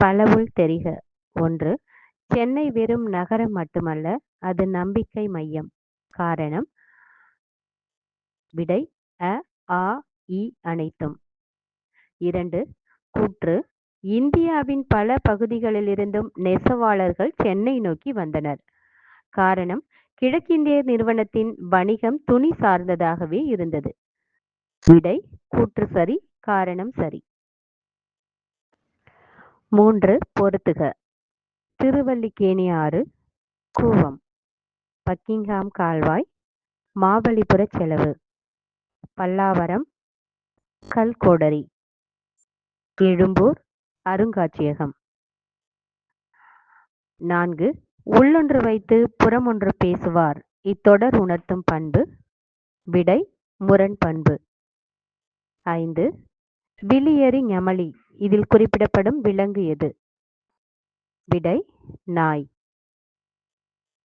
பலவுள் தெரிக. ஒன்று சென்னை வெறும் நகரம் மட்டுமல்ல அது நம்பிக்கை மையம். காரணம் விடை அ ஆ இ அனைத்தும். இரண்டு கூற்று இந்தியாவின் பல பகுதிகளிலிருந்தும் நெசவாளர்கள் சென்னை நோக்கி வந்தனர். காரணம் கிழக்கிந்திய நிறுவனத்தின் வணிகம் துணி சார்ந்ததாகவே இருந்தது. விடை கூற்று சரி காரணம் சரி. மூன்று பொருத்துக. திருவல்லிக்கேணி ஆறு கூவம். பக்கிங்ஹாம் கால்வாய் மாபலிபுர செலவு. பல்லாவரம் கல்கோடரி. எழும்பூர் அருங்காட்சியகம். நான்கு உள்ளொன்று வைத்து புறமொன்று பேசுவார். இத்தொடர் உணர்த்தும் பண்பு விடை முரண் பண்பு ஐந்து விழியறி ஞமலி. இதில் குறிப்பிடப்படும் விலங்கு எது? விடை நாய்.